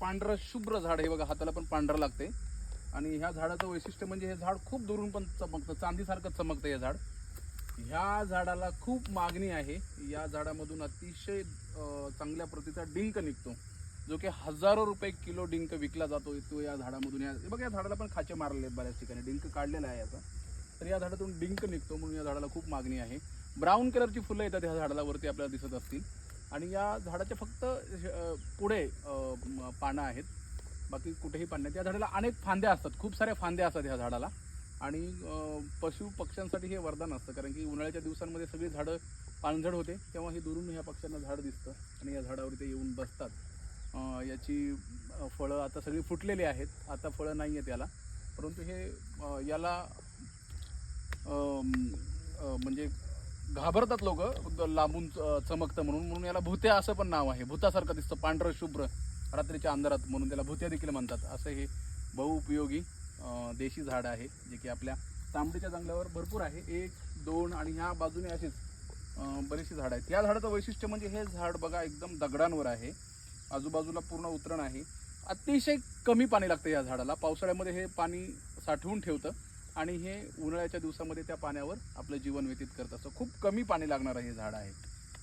पांढरं शुभ्र झाड हे बघा हाताला पण पांढरं लागते आणि ह्या झाडाचं वैशिष्ट्य म्हणजे हे झाड खूप दुरून पण चमकतं. चांदीसारखं चमकतं हे झाड. ह्या झाडाला खूप मागणी आहे. या झाडामधून अतिशय चांगल्या प्रतीचा डिंक निघतो. जो की हजारो रुपये किलो डिंक विकला जातो. तो या झाडामधून या बघा या झाडाला पण खाचे मारलेले आहेत बऱ्याच ठिकाणी. डिंक काढलेला आहे याचा. तर या झाडातून डिंक निघतो म्हणून या झाडाला खूप मागणी आहे. ब्राऊन कलरची फुलं येतात ह्या झाडाला वरती आपल्याला दिसत असतील. आणि या झाडाच्या फक्त पुढे पानं आहेत. बाकी कुठेही पान आहेत या झाडाला अनेक फांद्या असतात. खूप साऱ्या फांद्या असतात ह्या झाडाला. आणि पशु पक्ष्यांसाठी हे वरदान असतं. कारण की उन्हाळ्याच्या दिवसांमध्ये सगळी झाडं पानझड होते. तेव्हा हे दुरून ह्या पक्ष्यांना झाड दिसतं आणि या झाडावर ते येऊन बसतात. याची फळं आता सगळी फुटलेली आहेत. आता फळं नाही आहेत याला. परंतु हे याला म्हणजे घाबरतात लोक. लांबून चमकतं म्हणून. म्हणून याला भुत्या असं पण नाव आहे. भूतासारखं दिसतं. पांढरं शुभ्र रात्रीच्या अंधारात म्हणून त्याला भुत्या देखील म्हणतात. असं हे बहुउपयोगी देशी झाड आहे जे की आपल्या तांबडीच्या जंगलावर भरपूर आहे. एक दोन आणि ह्या बाजूने असेच बरीचशी झाडं आहेत. या झाडाचं वैशिष्ट्य म्हणजे हे झाड बघा एकदम दगडांवर आहे. आजूबाजूला पूर्ण उतरण आहे. अतिशय कमी पाणी लागतं या झाडाला. पावसाळ्यामध्ये हे पाणी साठवून ठेवतं. आणि हे उन्हाळ्याच्या दिवसामध्ये त्या पाण्यावर आपलं जीवन व्यतीत करत असतं. खूप कमी पाणी लागणारं हे झाड आहे.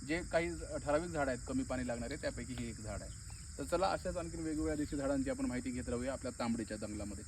जे काही ठराविक झाडं आहेत कमी पाणी लागणारे त्यापैकी हे एक झाड आहे. तर चला अशाच आणखी वेगवेगळ्या देशी झाडांची आपण माहिती घेत राहूया आपल्या तांबडीच्या जंगलामध्ये.